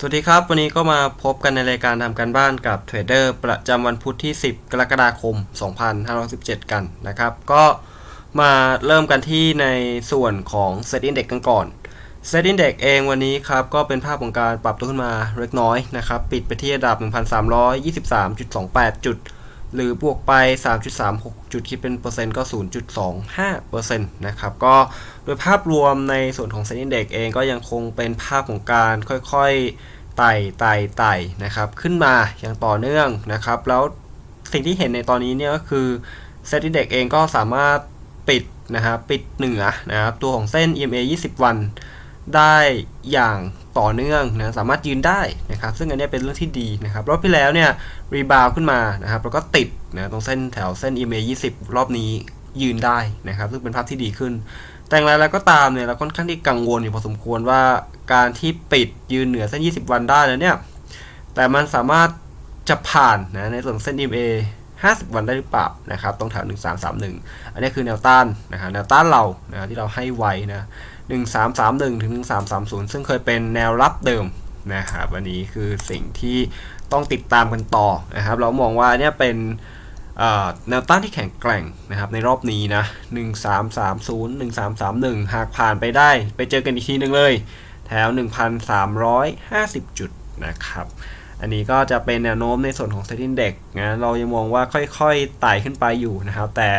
สวัสดีครับ วันนี้ก็มาพบกันในรายการทำการบ้านกับเทรดเดอร์ประจำวันพุธที่ 10 กรกฎาคม 2517 กันนะครับ ก็มาเริ่มกันที่ในส่วนของ Set Index กันก่อน Set Index เองวันนี้ครับ ก็เป็นภาพของการปรับตัวขึ้นมาเล็กน้อยนะครับ ปิดไปที่ระดับ 1,323.28 จุด หรือบวกไป 3.36 จุดคิดเป็นเปอร์เซ็นต์ก็ 0.25เปอร์เซ็นต์นะครับ ก็โดยภาพรวมในส่วนของ Set Index เองก็ยังคงเป็นภาพของการค่อยๆ ไต่ไต่ไต่นะครับ ขึ้นมาอย่างต่อเนื่องนะครับ แล้วสิ่งที่เห็นในตอนนี้เนี่ยก็คือ Set Index เองก็สามารถปิดนะครับปิดเหนือนะครับตัวของเส้น EMA 20 วันได้อย่าง ต่อเนื่องนะสามารถยืนได้นะครับซึ่งอันนี้เป็นเรื่องที่ดีนะครับรอบที่แล้วเนี่ยรีบาวขึ้นมานะครับแล้วก็ติดนะตรงเส้นแถวเส้น EMA 20 รอบนี้ยืนได้นะครับซึ่งเป็นภาพที่ดีขึ้น แต่อย่างไรแล้วก็ตามเนี่ยเราค่อนข้างที่กังวลอยู่พอสมควรว่าการที่ปิดยืนเหนือเส้น 20 วันได้แล้วเนี่ยแต่มันสามารถจะผ่านนะในส่วนเส้น EMA 50 วันได้หรือเปล่านะครับตรงแถว 1331 อันนี้คือแนวต้านนะครับแนวต้านเรานะที่เราให้ไว้นะ 1331 ถึง 1330 ซึ่งเคยเป็นแนวรับเดิมนะครับอันนี้คือสิ่งที่ต้องติดตามกันต่อนะครับ เรามองว่าเนี่ยเป็นแนวต้านที่แข็งแกร่งนะครับในรอบนี้นะ 1330 1331 หากผ่านไปได้ ไปเจอกันอีกทีหนึงเลย แถว 1,350 จุดนะครับ อันนี้ก็จะเป็นแนวโน้มในส่วนของ Set Index นะเรายังมองว่าค่อยๆไต่ขึ้นไปอยู่นะครับ แต่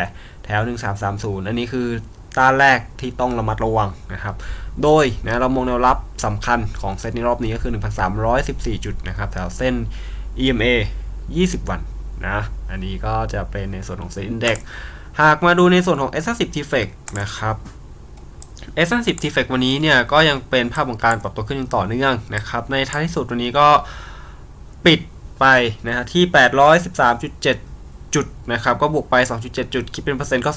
แถว 1330 อันนี้คือ ต้านแรกที่ต้องระมัดระวังนะครับ โดยนะเรามองแนวรับสำคัญของเซตในรอบนี้ก็คือ 1,314 จุดนะครับแถวเส้น EMA 20 วันนะ อันนี้ก็จะเป็นในส่วนของ Set Index หากมาดูในส่วนของ S50 t f e c นะครับ S50 t f e c วันนี้เนี่ยก็ยังเป็นภาพของการปรับตัวขึ้นอย่างต่อเนื่องนะครับ ในท้ายที่สุดวันนี้ก็ปิดไปนะฮะที่ 813.7 จุดนะครับก็บวกไป 2.7 จุด คิดเป็นเปอร์เซ็นต์ก็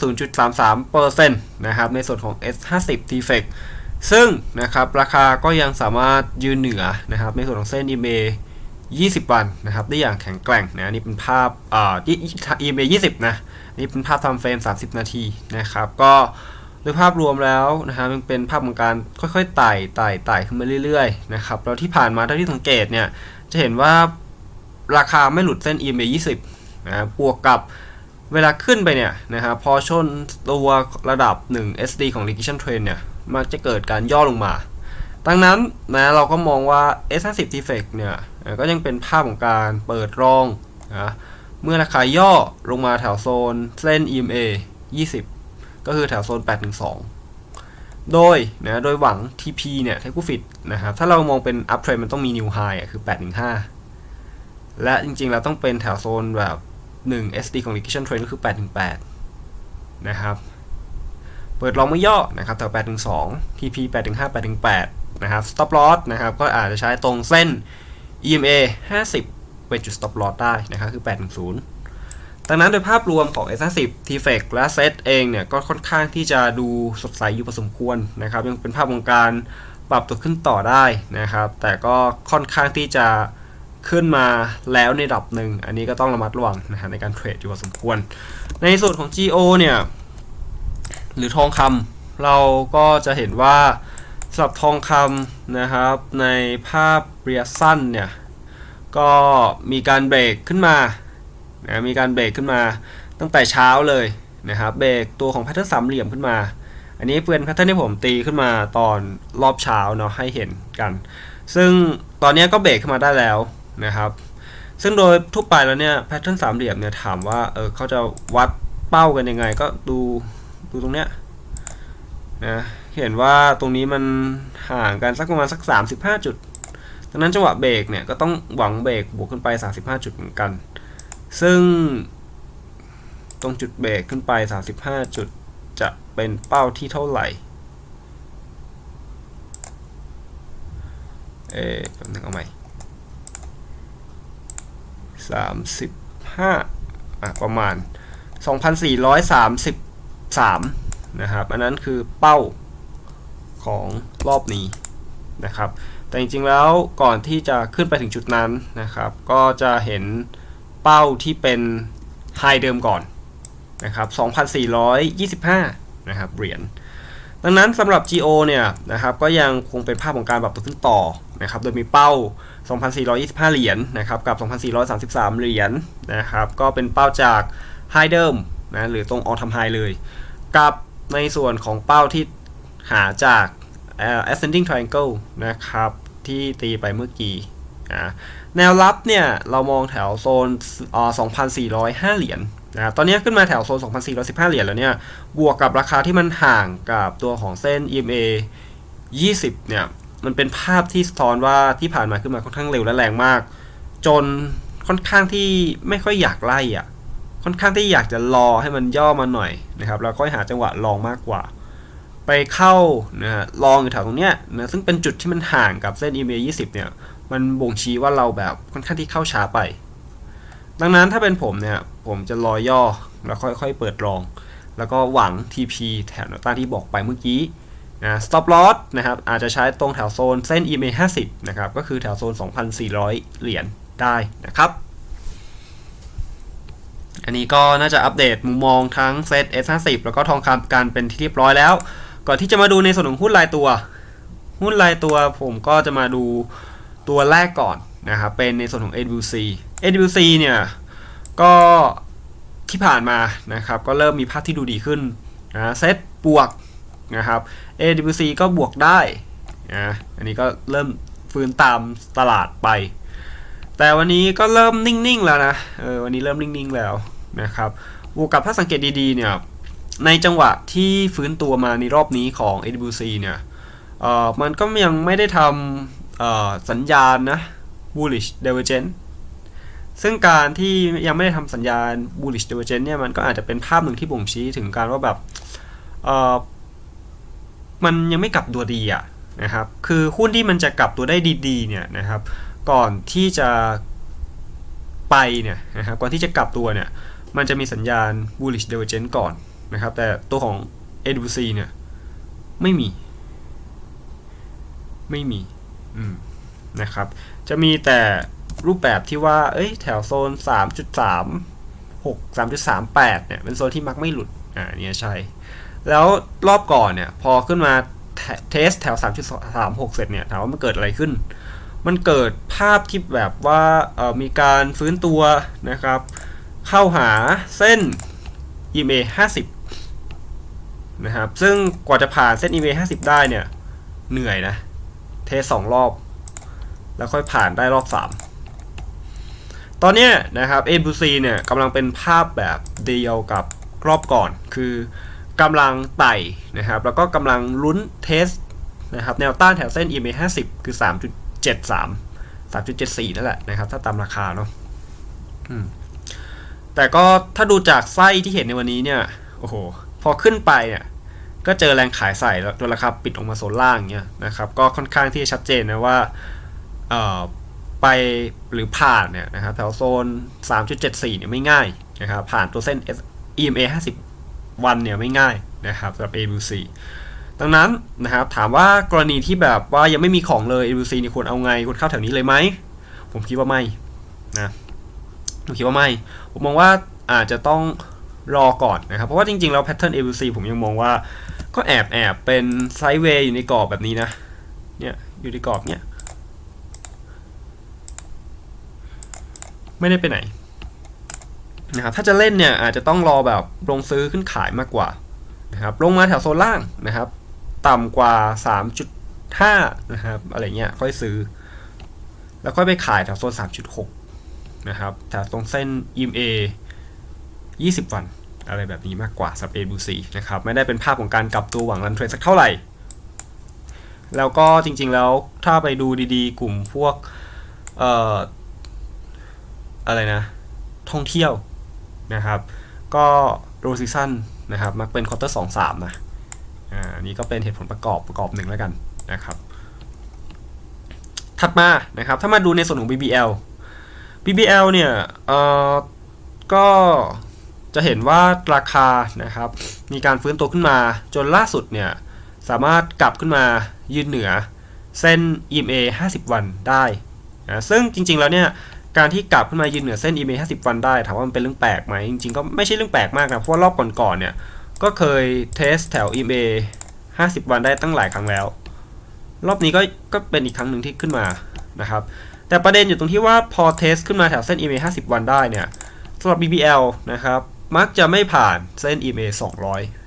0.33เปอร์เซ็นต์นะครับในส่วนของ S50 t f e c ซึ่งนะครับราคาก็ยังสามารถยืนเหนือนะครับในส่วนของเส้น EMA 20 วันนะครับได้อย่างแข็งแกร่งนะนี่เป็นภาพอ่า EMA 20 นะนี่เป็นภาพทำเฟรม 30 นาทีนะครับก็โดยภาพรวมแล้วนะครับมันเป็นภาพของการค่อยๆไต่ไต่ไต่ขึ้นมาเรื่อยๆนะครับแล้วที่ผ่านมาเท่าที่สังเกตเนี่ยจะเห็นว่าราคาไม่หลุดเส้น EMA 20 นะครับวกกับเวลาขึ้นไปเนี่ยนะครับพอชนตัวระดับ 1 SD ของ Regression Trend เนี่ย มักจะเกิดการย่อลงมา ดังนั้นนะเราก็มองว่า S50 t f e c เนี่ยก็ยังเป็นภาพของการเปิดรองนะเมื่อราคาย่อลงมาแถวโซนเส้น EMA 20 ก็คือแถวโซน 812 โดยนะโดยหวัง TP เนี่ย Take Profit นะครับถ้าเรามองเป็น Up Trend มันต้องมี New High อะคือ 815 และจริงๆเราต้องเป็นแถวโซนแบบ 1 SD ของ Regression Trend ก็คือ 818 นะครับ เปิดลองไม่ย่อนะครับแถว812 TP 815 818 นะครับ Stop Loss นะครับ ก็อาจจะใช้ตรงเส้น EMA 50 เป็นจุด Stop Loss ได้นะครับ คือ 810 ดังนั้นโดยภาพรวมของ S50 t f e c และ Set เองเนี่ย ก็ค่อนข้างที่จะดูสดใสอยู่พอสมควรนะครับ ยังเป็นภาพของการปรับตัวขึ้นต่อได้นะครับ แต่ก็ค่อนข้างที่จะ ขึ้นมาแล้วในระดับหนึ่ง อันนี้ก็ต้องระมัดระวังนะครับในการเทรดอยู่พอสมควร ในส่วนของ GO เนี่ย หรือทองคำเราก็จะเห็นว่าสำหรับทองคำนะครับในภาพเรียสั้นเนี่ย ก็มีการเบรกขึ้นมานะมีการเบรกขึ้นมาตั้งแต่เช้าเลยนะครับเบรกตัวของแพทเทิร์นสามเหลี่ยมขึ้นมา อันนี้เป็นแพทเทิร์นที่ผมตีขึ้นมาตอนรอบเช้าเนาะให้เห็นกัน ซึ่งตอนนี้ก็เบรกขึ้นมาได้แล้ว นะครับ ซึ่งโดยทั่วไปแล้วเนี่ยแพทเทิร์นสามเหลี่ยมเนี่ยถามว่าเออเขาจะวัดเป้ากันยังไง ก็ดูดูตรงเนี้ยนะเห็นว่าตรงนี้มันห่างกันสักประมาณสัก 35 จุดดังนั้นจังหวะเบรกเนี่ยก็ต้องหวังเบรกบวกขึ้นไป 35 จุดเหมือนกัน ซึ่งตรงจุดเบรกขึ้นไป 35 จุดจะเป็นเป้าที่เท่าไหร่ เอ๊ะแป๊บนึงเอาใหม่ 35อะประมาณ 2,433 นะครับ อันนั้นคือเป้าของรอบนี้นะครับ แต่จริงๆแล้วก่อนที่จะขึ้นไปถึงจุดนั้นนะครับ ก็จะเห็นเป้าที่เป็นไฮเดิมก่อนนะครับ 2,425 นะครับเหรียญดังนั้นสำหรับ GO เนี่ยนะครับก็ยังคงเป็นภาพของการปรับตัวขึ้นต่อ นะครับ โดยมีเป้า 2,425 เหรียญนะครับกับ 2,433 เหรียญนะครับ ก็เป็นเป้าจากไฮเดิมนะหรือตรงออท m ไฮเลย กับในส่วนของเป้าที่หาจาก ascending triangle นะครับ ที่ตีไปเมื่อกี้แนวรับเนี่ยเรามองแถวโซน2,405 เหรียญนะตอนนี้ขึ้นมาแถวโซน 2,415 เหรียญแล้วเนี่ย บวกกับราคาที่มันห่างกับตัวของเส้น EMA 20 เนี่ย มันเป็นภาพที่สะท้อนว่าที่ผ่านมาขึ้นมาค่อนข้างเร็วและแรงมาก จนค่อนข้างที่ไม่ค่อยอยากไล่อะ ค่อนข้างที่อยากจะรอให้มันย่อมาหน่อยนะครับแล้วค่อยหาจังหวะลองมากกว่า ไปเข้านะฮะลองอยู่แถวตรงเนี้ยนะซึ่งเป็นจุดที่มันห่างกับเส้น EMA 20 เนี่ย มันบ่งชี้ว่าเราแบบค่อนข้างที่เข้าช้าไป ดังนั้นถ้าเป็นผมเนี่ยผมจะรอย่อแล้วค่อยๆเปิดลอง แล้วก็หวัง TP แถวแนวต้านที่บอกไปเมื่อกี้ นะ stop loss นะครับอาจจะใช้ตรงแถวโซนเส้น EMA 50 นะครับ ก็คือแถวโซน 2,400 เหรียญได้นะครับ อันนี้ก็น่าจะอัปเดตมุมมองทั้งเซต S50 แล้วก็ทองคำกันเป็นที่เรียบร้อยแล้ว ก่อนที่จะมาดูในส่วนของหุ้นรายตัว หุ้นรายตัวผมก็จะมาดูตัวแรกก่อนนะครับ เป็นในส่วนของ AWC AWC เนี่ยก็ที่ผ่านมานะครับ ก็เริ่มมีภาพที่ดูดีขึ้นนะเซตบวก นะครับ AWC ก็บวกได้นะอันนี้ก็เริ่มฟื้นตามตลาดไป แต่วันนี้ก็เริ่มนิ่งๆแล้วนะเออวันนี้เริ่มนิ่งๆแล้วนะครับบวกกับถ้าสังเกตดีๆเนี่ยในจังหวะที่ฟื้นตัวมาในรอบนี้ของ AWC เนี่ยเออมันก็ยังไม่ได้ทำสัญญาณนะ bullish divergence ซึ่งการที่ยังไม่ได้ทำสัญญาณ bullish divergence เนี่ยมันก็อาจจะเป็นภาพหนึ่งที่บ่งชี้ถึงการว่าแบบ มันยังไม่กลับตัวดีอะนะครับ คือหุ้นที่มันจะกลับตัวได้ดีๆเนี่ยนะครับ ก่อนที่จะไปเนี่ยนะครับ ก่อนที่จะกลับตัวเนี่ย มันจะมีสัญญาณ bullish divergence ก่อนนะครับ แต่ตัวของ AWC เนี่ยไม่มี ไม่มีอืมนะครับ จะมีแต่รูปแบบที่ว่า เอ้ย แถวโซน 3.3 6 3.38 เนี่ย เป็นโซนที่มักไม่หลุด อ่าเนี่ยใช่ แล้วรอบก่อนเนี่ย พอขึ้นมาเทสแถว 3.36 เสร็จเนี่ยถามว่ามันเกิดอะไรขึ้น มันเกิดภาพที่แบบว่าเอ่อมีการฟื้นตัวนะครับ เข้าหาเส้น EMA 50 นะครับ ซึ่งกว่าจะผ่านเส้น EMA 50 ได้เนี่ย เหนื่อยนะ เทสสองรอบ แล้วค่อยผ่านได้รอบ 3 ตอนนี้นะครับ ABC เนี่ยกำลังเป็นภาพแบบเดียวกับรอบก่อนคือ กำลังไต่นะครับ แล้วก็กำลังลุ้นเทสนะครับแนวต้านแถวเส้น EMA 50 คือ 3.73 3.74 นั่นแหละนะครับ ถ้าตามราคาเนาะแต่ก็ถ้าดูจากไส้ที่เห็นในวันนี้เนี่ย โอ้โห พอขึ้นไปเนี่ยก็เจอแรงขายใส่แล้วจนราคาปิดลงมาโซนล่างเนี่ยนะครับ ก็ค่อนข้างที่จะชัดเจนนะว่าเอ่อไปหรือผ่านเนี่ยนะครับแถวโซน 3.74 เนี่ยไม่ง่ายนะครับผ่านตัวเส้น EMA 50 วันเนี่ยไม่ง่ายนะครับสำหรับ ABC ดังนั้นนะครับถามว่ากรณีที่แบบว่ายังไม่มีของเลย ABC นี่ควรเอาไงควรเข้าแถวนี้เลยไหม ผมคิดว่าไม่นะผมคิดว่าไม่ ผมมองว่าอาจจะต้องรอก่อนนะครับ เพราะว่าจริง ๆ แล้วแพทเทิร์น ABC ผมยังมองว่าก็แอบแอบเป็นไซด์เวย์อยู่ในกรอบแบบนี้นะ เนี่ยอยู่ในกรอบเนี่ย ไม่ได้ไปไหน นะครับถ้าจะเล่นเนี่ยอาจจะต้องรอแบบลงซื้อขึ้นขายมากกว่านะครับลงมาแถวโซนล่างนะครับ ต่ำกว่า 3.5 นะครับอะไรเงี้ยค่อยซื้อ แล้วค่อยไปขายแถวโซน 3.6 นะครับแถวตรงเส้น EMA 20 วัน อะไรแบบนี้มากกว่าสับ ABC นะครับไม่ได้เป็นภาพของการกลับตัวหวังรันเทรนสักเท่าไหร่ แล้วก็จริงๆแล้วถ้าไปดูดีๆ กลุ่มพวกเอ่ออะไรนะท่องเที่ยว นะครับ ก็โรซีซันนะครับมักเป็นควอเตอร์สองสามนะอ่านี่ก็เป็นเหตุผลประกอบประกอบหนึ่งแล้วกันนะครับ ถัดมานะครับ ถ้ามาดูในส่วนของ BBL BBL เนี่ยเอ่อก็จะเห็นว่าราคานะครับ มีการฟื้นตัวขึ้นมาจนล่าสุดเนี่ย สามารถกลับขึ้นมายืนเหนือ เส้น EMA 50 วันได้นะซึ่งจริงๆแล้วเนี่ย การที่กลับขึ้นมายืนเหนือเส้น EMA 50 วันได้ถามว่ามันเป็นเรื่องแปลกไหมจริงๆก็ไม่ใช่เรื่องแปลกมากนะเพราะว่ารอบก่อนๆเนี่ยก็เคยเทสแถว EMA 50 วันได้ตั้งหลายครั้งแล้ว รอบนี้ก็ก็เป็นอีกครั้งหนึ่งที่ขึ้นมานะครับแต่ประเด็นอยู่ตรงที่ว่าพอเทสขึ้นมาแถวเส้น EMA 50 วันได้เนี่ยสำหรับ BBL นะครับมักจะไม่ผ่านเส้น EMA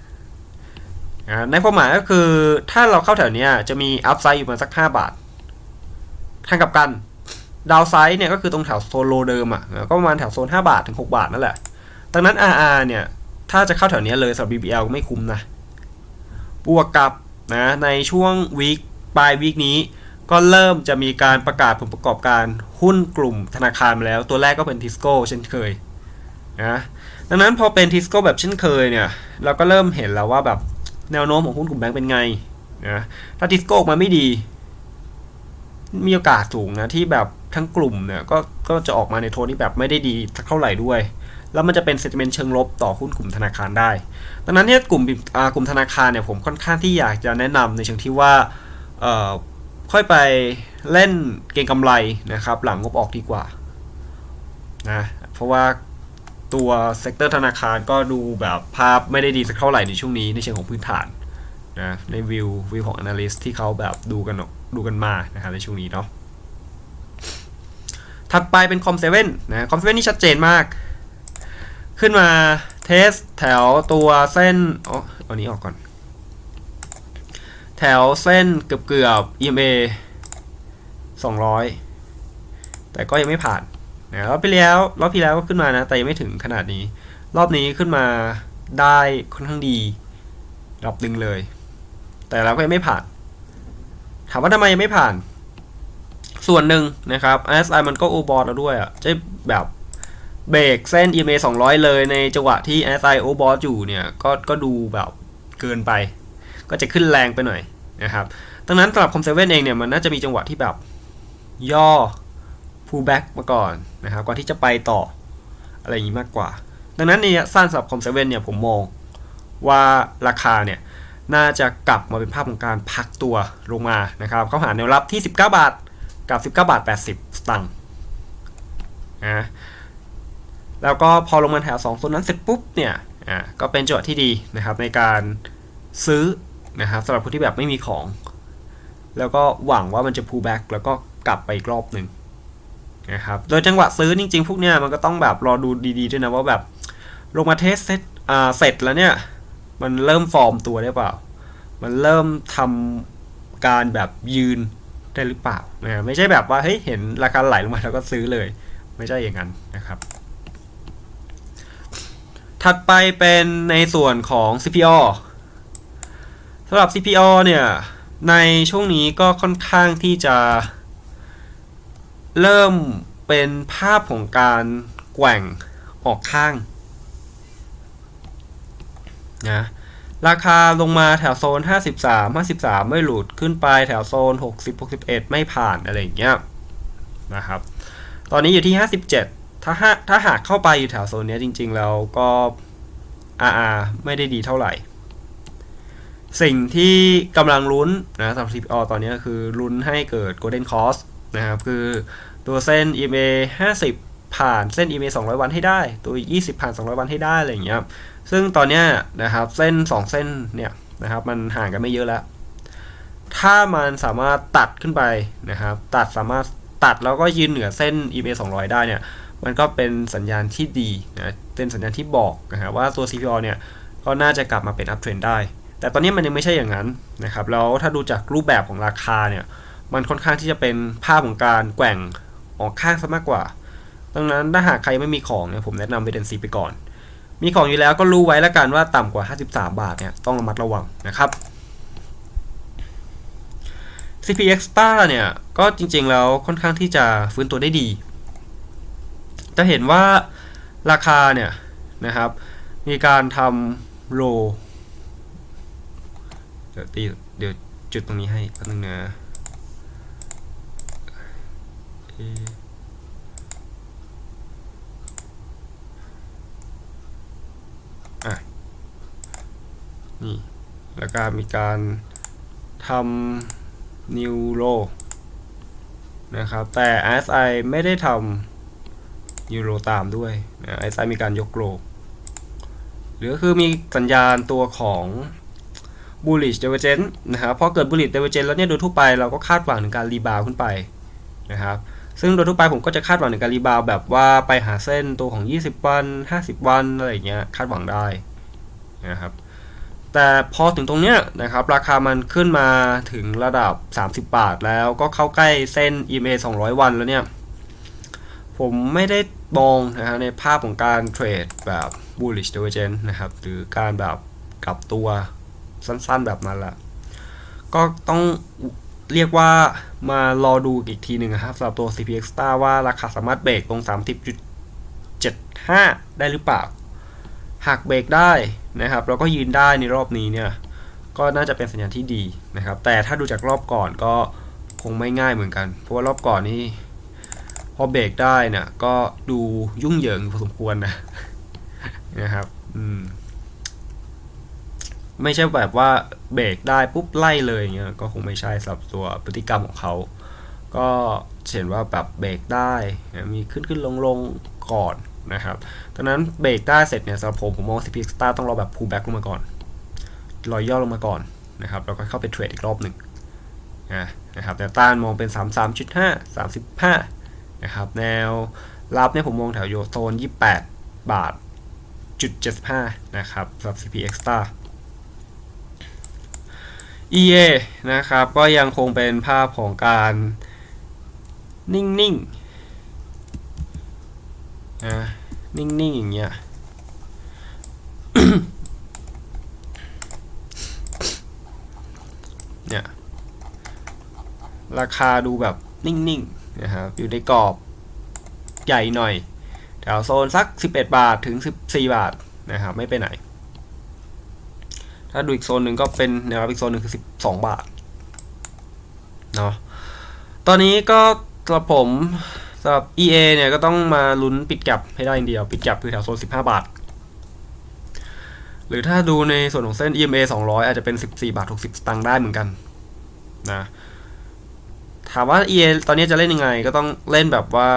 200นะในความหมายก็คือถ้าเราเข้าแถวเนี้ยจะมีอัพไซด์อยู่ประมาณสัก 5 บาททางกลับกัน ดาวไซด์เนี่ยก็คือตรงแถวโซโลเดิมอะก็ประมาณแถวโซน 5 บาทถึง 6 บาทนั่นแหละดังนั้น RR เนี่ย ถ้าจะเข้าแถวนี้เลยสำหรับ BBL ไม่คุ้มนะ บวกกับนะในช่วงวีคปลายวีคนี้ ก็เริ่มจะมีการประกาศผลประกอบการหุ้นกลุ่มธนาคารมาแล้ว ตัวแรกก็เป็นทิสโก้เช่นเคยนะดังนั้นพอเป็นทิสโก้แบบเช่นเคยเนี่ย เราก็เริ่มเห็นแล้วว่าแบบแนวโน้มของหุ้นกลุ่มแบงก์เป็นไงนะถ้าทิสโก้ออกมาไม่ดี มีโอกาสสูงนะที่แบบทั้งกลุ่มเนี่ยก็ก็จะออกมาในโทนที่แบบไม่ได้ดีสักเท่าไหร่ด้วย แล้วมันจะเป็นเซติเมนต์เชิงลบต่อหุ้นกลุ่มธนาคารได้ ดังนั้นเนี่ยกลุ่มกลุ่มธนาคารเนี่ยผมค่อนข้างที่อยากจะแนะนำในเชิงที่ว่าค่อยไปเล่นเก็งกำไรนะครับ หลังงบออกดีกว่านะเพราะว่าตัวเซกเตอร์ธนาคารก็ดูแบบภาพไม่ได้ดีสักเท่าไหร่ในช่วงนี้ในเชิงของพื้นฐานนะในวิววิวของ analyst ที่เขาแบบดูกันดูกันมานะครับในช่วงนี้เนาะ ถัดไปเป็นคอมเซเว่นนะคอมเซเว่นนี่ชัดเจนมาก ขึ้นมาเทสแถวตัวเส้นอ๋อเอานี้ออกก่อน แถวเส้นเกือบเกือบ EMA 200 แต่ก็ยังไม่ผ่านนะรอบที่แล้วรอบที่แล้วก็ขึ้นมานะ แต่ยังไม่ถึงขนาดนี้ รอบนี้ขึ้นมาได้ค่อนข้างดีรับหนึ่งเลย แต่เราก็ยังไม่ผ่าน ถามว่าทำไมยังไม่ผ่าน ส่วนหนึ่งนะครับ RSI มันก็โอบอลแล้วด้วยอะจะแบบเบรกเส้น EMA 200 เลยในจังหวะที่ SI o b o s อยู่เนี่ยก็ก็ดูแบบเกินไป ก็จะขึ้นแรงไปหน่อยนะครับดังนั้นสำหรับ Com7 เว่นเองเนี่ยมันน่าจะมีจังหวะที่แบบย่อ pull back มาก่อนนะครับก่อนที่จะไปต่ออะไรอย่างนี้มากกว่า ดังนั้นในระยสั้นสำหรับ Com7 เนี่ยผมมองว่าราคาเนี่ยน่าจะกลับมาเป็นภาพของการพักตัวลงมานะครับ เข้าหาแนวรับที่ 19 บาท กับ 19 บาท 80 สตางค์นะแล้วก็พอลงมาแถว2โซนนั้นเสร็จปุ๊บเนี่ยอ่าก็เป็นจังหวะที่ดีนะครับในการซื้อนะครับสำหรับคนที่แบบไม่มีของ แล้วก็หวังว่ามันจะ pull back แล้วก็กลับไปอีกรอบหนึ่งนะครับโดยจังหวะซื้อจริงๆ พวกเนี้ยมันก็ต้องแบบรอดูดีๆด้วยนะว่าแบบลงมาเทสเซตอ่าเสร็จแล้วเนี่ยมันเริ่มฟอร์มตัวได้เปล่า มันเริ่มทำการแบบยืน ได้หรือเปล่านะไม่ใช่แบบว่าเฮ้ยเห็นราคาไหลลงมาแล้วก็ซื้อเลย ไม่ใช่อย่างนั้นนะครับ ถัดไปเป็นในส่วนของ CPO สำหรับ CPO เนี่ยในช่วงนี้ก็ค่อนข้างที่จะ เริ่มเป็นภาพของการแกว่งออกข้างนะ ราคาลงมาแถวโซน 53 53 ไม่หลุดขึ้นไปแถวโซน 60 61 ไม่ผ่านอะไรอย่างเงี้ยนะครับ ตอนนี้อยู่ที่ 57 ถ้าหถ้าหากเข้าไปอยู่แถวโซนนี้จริง ๆ แล้วก็ RR ไม่ได้ดีเท่าไหร่ สิ่งที่กำลังลุ้นนะสำหรับ CPO ตอนนี้คือลุ้นให้เกิด Golden Cross นะครับ คือตัวเส้น EMA 50 ผ่านเส้น EMA 200 วันให้ได้ ตัว 20 ผ่าน 200 วันให้ได้อะไรอย่างเงี้ยซึ่งตอนเนี้ยนะครับเส้น 2 เส้นเนี่ยนะครับมันห่างกันไม่เยอะแล้ว ถ้ามันสามารถตัดขึ้นไปนะครับตัดสามารถตัดแล้วก็ยืนเหนือเส้น EMA 200 ได้เนี่ยมันก็เป็นสัญญาณที่ดีนะเป็นสัญญาณที่บอกนะครับว่าตัว CPO เนี่ยก็น่าจะกลับมาเป็น up trend ได้ แต่ตอนนี้มันยังไม่ใช่อย่างนั้นนะครับแล้วถ้าดูจากรูปแบบของราคาเนี่ยมันค่อนข้างที่จะเป็นภาพของการแกว่งออกข้างซะมากกว่า ดังนั้นถ้าหากใครไม่มีของเนี่ยผมแนะนำไปเดนซีไปก่อน มีของอยู่แล้วก็รู้ไว้แล้วกันว่าต่ำกว่า 53 บาทเนี่ยต้องระมัดระวังนะครับ CP Extra เนี่ยก็จริงๆแล้วค่อนข้างที่จะฟื้นตัวได้ดี จะเห็นว่าราคาเนี่ยนะครับ มีการทำโลเดี๋ยวตีเดี๋ยวจุดตรงนี้ให้แป๊บนึงนะโอเคอะ นี่แล้วก็มีการทำ new row นะครับ แต่ RSI ไม่ได้ทำ new row ตามด้วยนะ RSI มีการยกโลหรือคือมีสัญญาณตัวของ bullish divergence นะครับพอเกิด bullish divergence แล้วเนี่ยโดยทั่วไปเราก็คาดหวังถึงการรีบาวขึ้นไปนะครับซึ่งโดยทั่วไปผมก็จะคาดหวังถึงการรีบาวแบบว่าไปหาเส้นตัวของ 20 วัน 50 วันอะไรอย่างเงี้ยคาดหวังได้นะครับ แต่พอถึงตรงเนี้ยนะครับราคามันขึ้นมาถึงระดับ 30 บาทแล้วก็เข้าใกล้เส้น EMA 200 วันแล้วเนี่ย ผมไม่ได้มองนะฮะในภาพของการเทรดแบบ bullish divergence นะครับ หรือการแบบกลับตัวสั้นๆแบบนั้นละก็ต้องเรียกว่ามารอดูอีกทีหนึ่งนะครับสำหรับตัว CPX Star ว่าราคาสามารถเบรกตรง 30.75 ได้หรือเปล่า หากเบรกได้ นะครับแล้วก็ยืนได้ในรอบนี้เนี่ยก็น่าจะเป็นสัญญาณที่ดีนะครับ แต่ถ้าดูจากรอบก่อนก็คงไม่ง่ายเหมือนกัน เพราะว่ารอบก่อนนี่พอเบรกได้เนี่ยก็ดูยุ่งเหยิงพอสมควรนะนะครับอืมไม่ใช่แบบว่าเบรกได้ปุ๊บไล่เลยเงี้ยก็คงไม่ใช่สำหรับตัวพฤติกรรมของเขา ก็เห็นว่าแบบเบรกได้ มีขึ้นขึ้นลงลงก่อน นะครับดังนั้นเบรกได้เสร็จเนี่ยสำหรับผมผมมอง CP Star ต้องรอแบบ pull back ลงมาก่อนรอยย่อลงมาก่อนนะครับแล้วก็เข้าไปเทรดอีกรอบหนึ่งนะครับแนวต้านมองเป็น 33.5 35นะครับแนวรับเนี่ยผมมองแถวโยโซน 28 บาทจุด75นะครับสำหรับ CP Extra EA นะครับก็ยังคงเป็นภาพของการนิ่งๆ นะนิ่งๆอย่างเงี้ยเนี่ยราคาดูแบบนิ่งๆนะครับอยู่ในกรอบใหญ่หน่อยแถวโซนสัก 11 บาทถึง 14 บาทนะครับไม่ไปไหน ถ้าดูอีกโซนหนึ่งก็เป็นแนวรับอีกโซนหนึ่งคือ 12 บาทเนาะตอนนี้ก็สำหรับผมำหรับ EA เนี่ยก็ต้องมาลุ้นปิดแก็บให้ได้อย่างเดียว ปิดแก็บคือแถวโซน 15 บาท หรือถ้าดูในส่วนของเส้น EMA 200 อาจจะเป็น 14 บาท 60 สตางค์ได้เหมือนกันนะถามว่า EA ตอนนี้จะเล่นยังไงก็ต้องเล่นแบบว่า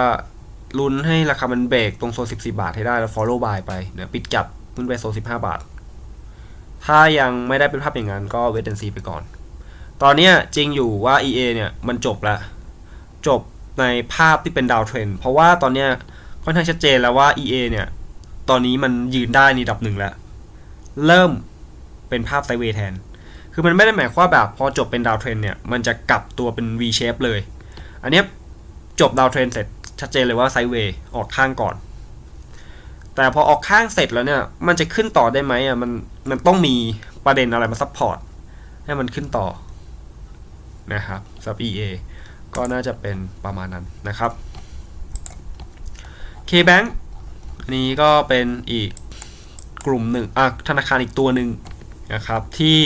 ลุ้นให้ราคามันเบรกตรงโซน 14 บาทให้ได้แล้ว follow buy ไปเนี่ยปิดแก็บขึ้นไปโซน 15 บาท ถ้ายังไม่ได้เป็นภาพอย่างนั้นก็เวทเดนซีไปก่อน ตอนนี้จริงอยู่ว่า EA เนี่ยมันจบแล้วจบ ในภาพที่เป็นดาวเทรนเพราะว่าตอนนี้ค่อนข้างชัดเจนแล้วว่า EA เนี่ย ตอนนี้มันยืนได้ในดับหนึ่งแล้ว เริ่มเป็นภาพไซเวย์แทน คือมันไม่ได้หมายความแบบพอจบเป็นดาวเทรนเนี่ย มันจะกลับตัวเป็น V shape เลย อันนี้จบดาวเทรนเสร็จชัดเจนเลยว่าไซเวย์ออกข้างก่อน แต่พอออกข้างเสร็จแล้วเนี่ย มันจะขึ้นต่อได้ไหมอะมันมันต้องมีประเด็นอะไรมาซัพพอร์ตให้มันขึ้นต่อนะครับสับ EA ก็น่าจะเป็นประมาณนั้นนะครับ KBank อันนี้ก็เป็นอีกกลุ่มหนึ่งอะธนาคารอีกตัวหนึ่งนะครับที่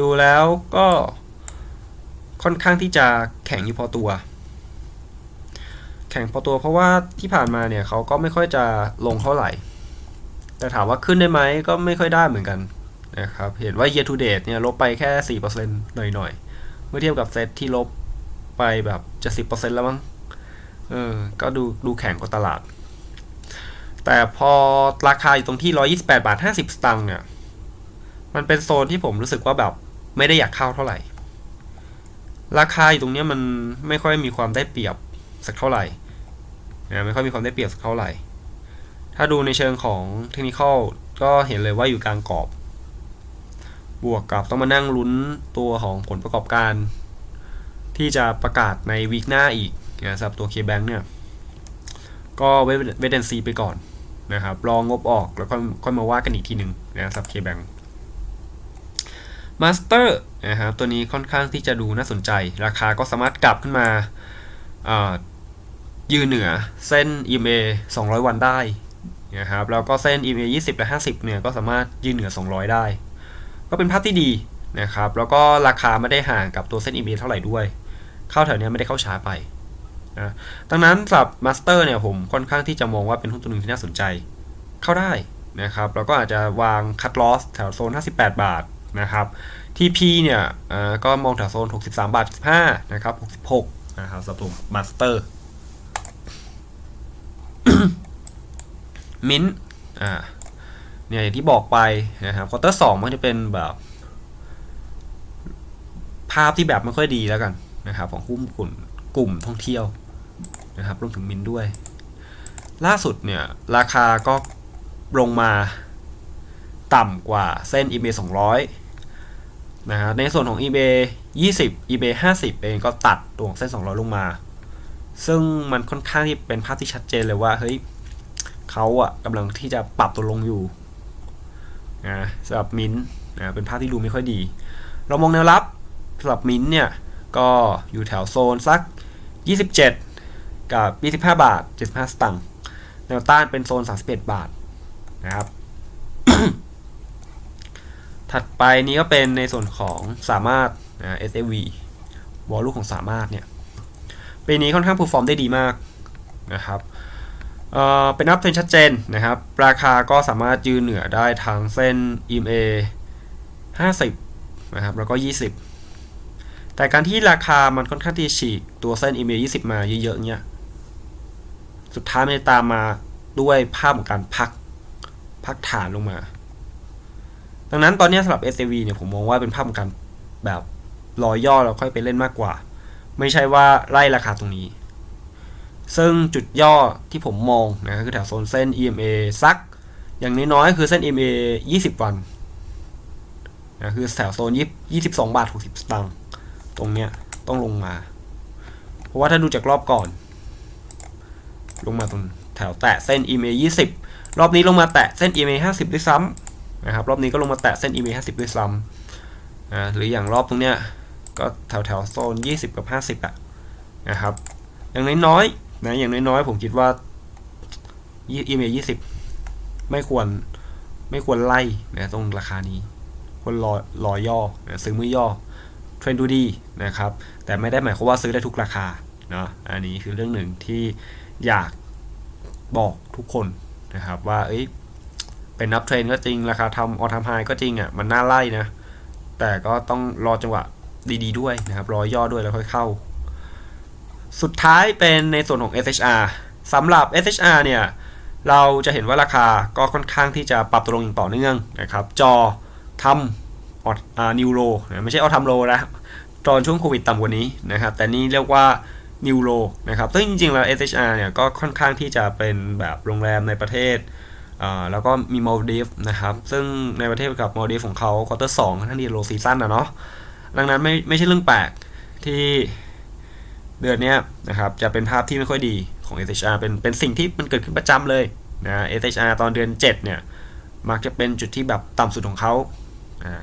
ดูแล้วก็ค่อนข้างที่จะแข็งอยู่พอตัว แข็งพอตัวเพราะว่าที่ผ่านมาเนี่ยเขาก็ไม่ค่อยจะลงเท่าไหร่ แต่ถามว่าขึ้นได้ไหมก็ไม่ค่อยได้เหมือนกันนะครับ เห็นว่า year to date เนี่ยลบไปแค่ 4%หน่อยๆ เมื่อเทียบกับเซตที่ลบไปแบบจะ10%แล้วมั้ง เออ ก็ดูดูแข็งกว่าตลาด แต่พอราคาอยู่ตรงที่128บาท50สตางค์เนี่ย มันเป็นโซนที่ผมรู้สึกว่าแบบไม่ได้อยากเข้าเท่าไหร่ ราคาอยู่ตรงเนี้ยมันไม่ค่อยมีความได้เปรียบสักเท่าไหร่นะไม่ค่อยมีความได้เปรียบสักเท่าไหร่ ถ้าดูในเชิงของเทคนิคก็เห็นเลยว่าอยู่กลางกรอบ บวกกับต้องมานั่งลุ้นตัวของผลประกอบการ ที่จะประกาศในวีคหน้าอีกนะสำหรับตัว KBank เนี่ย ก็เวเวเดนซีไปก่อนนะครับรองงบออกแล้วก็ค่อยมาว่ากันอีกทีหนึ่งนะสำหรับ KBank Master นะครับตัวนี้ค่อนข้างที่จะดูน่าสนใจ ราคาก็สามารถกลับขึ้นมาายืนเหนือเส้น EMA 200 วันได้นะครับแล้วก็เส้น EMA 20 และ 50 เนี่ยก็สามารถยืนเหนือ 200 ได้ ก็เป็นภาพที่ดีนะครับ แล้วก็ราคาไม่ได้ห่างกับตัวเส้น EMA เท่าไหร่ด้วย เข้าแถวเนี้ยไม่ได้เข้าช้าไปนะดังนั้นสำหรับ Master เนี่ยผมค่อนข้างที่จะมองว่าเป็นหุ้นตัวหนึ่งที่น่าสนใจ เข้าได้นะครับแล้วก็อาจจะวางคั t ลอสแถวโซน 58 บาทนะครับ TP เนี่ยอ่าก็มองแถวโซน 63 บาท 15 นะครับ 66 นะครับสำหรับตัว Master มินอ่า เนี่ยอย่างที่บอกไปนะครับควอเตอร์สองมันจะเป็นแบบ ภาพที่แบบไม่ค่อยดีแล้วกันนะครับ ของหุ้นกลุ่มกลุ่มท่องเที่ยวนะครับรวมถึงมินด้วย ล่าสุดเนี่ย ราคาก็ลงมาต่ำกว่าเส้น eBay 200นะฮะในส่วนของ eBay 20 eBay 50 เองก็ตัดตัวของเส้น 200 ลงมา ซึ่งมันค่อนข้างที่เป็นภาพที่ชัดเจนเลยว่า เฮ้ยเขาอะกำลังที่จะปรับตัวลงอยู่ นะสำหรับมินนะเป็นภาพที่ดูไม่ค่อยดี เรามองแนวรับสำหรับมินเนี่ยก็อยู่แถวโซนสัก 27 กับ 25 บาท 75 สตางค์แนวต้านเป็นโซน 31 บาทนะครับ ถัดไปนี้ก็เป็นในส่วนของสามารถนะ SAV วอลลุ่มของสามารถเนี่ยปีนี้ค่อนข้างเพอร์ฟอร์มได้ดีมากนะครับ เป็นอัพเทรนชัดเจนนะครับ ราคาก็สามารถยืนเหนือได้ทางเส้น EMA 50 นะครับ แล้วก็ 20 แต่การที่ราคามันค่อนข้างที่จะฉีกตัวเส้น EMA 20 มาเยอะๆเนี่ยสุดท้ายมันจะตามมาด้วยภาพของการพักพักฐานลงมา ดังนั้นตอนนี้สำหรับ SAV เนี่ยผมมองว่าเป็นภาพของการแบบรอย่อแล้วค่อยไปเล่นมากกว่า ไม่ใช่ว่าไล่ราคาตรงนี้ ซึ่งจุดย่อที่ผมมองนะคือแถวโซนเส้น EMA สัก อย่างน้อยๆ คือเส้น EMA 20 วันนะคือแถวโซน20 22บสองบาท60สตางค์ตรงเนี้ยต้องลงมา เพราะว่าถ้าดูจากรอบก่อน ลงมาตรงแถวแตะเส้น EMA 20 รอบนี้ลงมาแตะเส้น EMA 50 ด้วยซ้ำนะครับรอบนี้ก็ลงมาแตะเส้น EMA 50 ด้วยซ้ำนะหรืออย่างรอบตรงเนี้ยก็แถวแถวโซน 20 กับ 50อะนะครับอย่างน้อยๆ นะอย่างน้อยๆผมคิดว่า EMA 20ไม่ควรไม่ควรไล่นะตรงราคานี้ควรรอรอย่อนะซื้อมือย่อเทรนด์ดูดีนะครับ แต่ไม่ได้หมายความว่าซื้อได้ทุกราคาเนาะอันนี้คือเรื่องหนึ่งที่อยากบอกทุกคนนะครับว่าเอ้ยเป็นนับเทรนก็จริงราคาทำออทามไฮก็จริงอะมันน่าไล่นะ แต่ก็ต้องรอจังหวะดีๆด้วยนะครับรอย่อด้วยแล้วค่อยเข้า สุดท้ายเป็นในส่วนของ SHR สำหรับ SHR เนี่ย เราจะเห็นว่าราคาก็ค่อนข้างที่จะปรับตัวลงอย่างต่อเนื่องนะครับ จอทำอออ่านิวโรไม่ใช่เอาทำโลนะตอนช่วงโควิดต่ำกว่านี้นะครับ แต่นี่เรียกว่านิวโรนะครับซึ่งจริงๆ แล้ว SHR เนี่ยก็ค่อนข้างที่จะเป็นแบบโรงแรมในประเทศ แล้วก็มีมอลดีฟนะครับ ซึ่งในประเทศกับมอลดีฟของเขาควอเตอร์สองค่อนข้งดีโลซีซั่นนะเนาะ ดังนั้นไม่ไม่ใช่เรื่องแปลกที่ เดือนนี้นะครับจะเป็นภาพที่ไม่ค่อยดีของ SHR เป็นเป็นสิ่งที่มันเกิดขึ้นประจำเลยนะ SHR ตอนเดือน 7 เนี่ย มักจะเป็นจุดที่แบบต่ำสุดของเขาอ่า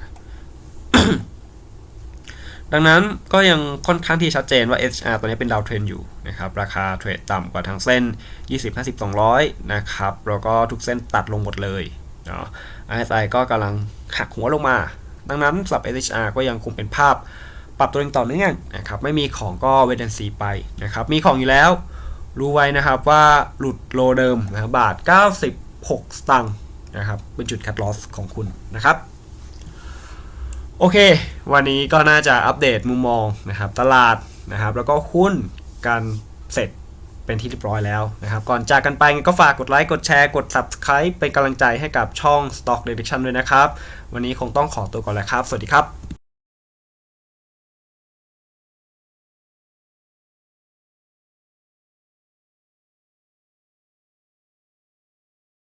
ดังนั้นก็ยังค่อนข้างที่ชัดเจนว่า HR ตัวนี้เป็นดาวเทรนอยู่นะครับ ราคาเทรดต่ำกว่าทางเส้น 20 50 200 นะครับ แล้วก็ทุกเส้นตัดลงหมดเลยเนาะ RSI ก็กำลังหักหัวลงมา ดังนั้นสำหรับ SHR ก็ยังคงเป็นภาพ ปรับตัวเองต่อเนื่องนะครับไม่มีของก็เว t นซีไปนะครับมีของอยู่แล้ว รู้ไว้นะครับว่าหลุดโลเดิมนะครับบาท 96 สตางค์นะครับเป็นจุดคัดลอสของคุณนะครับโอเค วันนี้ก็น่าจะอัปเดตมุมมองนะครับตลาดนะครับแล้วก็หุ้นการเสร็จเป็นที่เรียบร้อยแล้วนะครับ ก่อนจากกันไปก็ฝากกดไลค์ กดแชร์ กด Subscribe เป็นกำลังใจให้กับช่อง Stock Direction ด้วยนะครับ วันนี้คงต้องขอตัวก่อนแล้วครับ สวัสดีครับ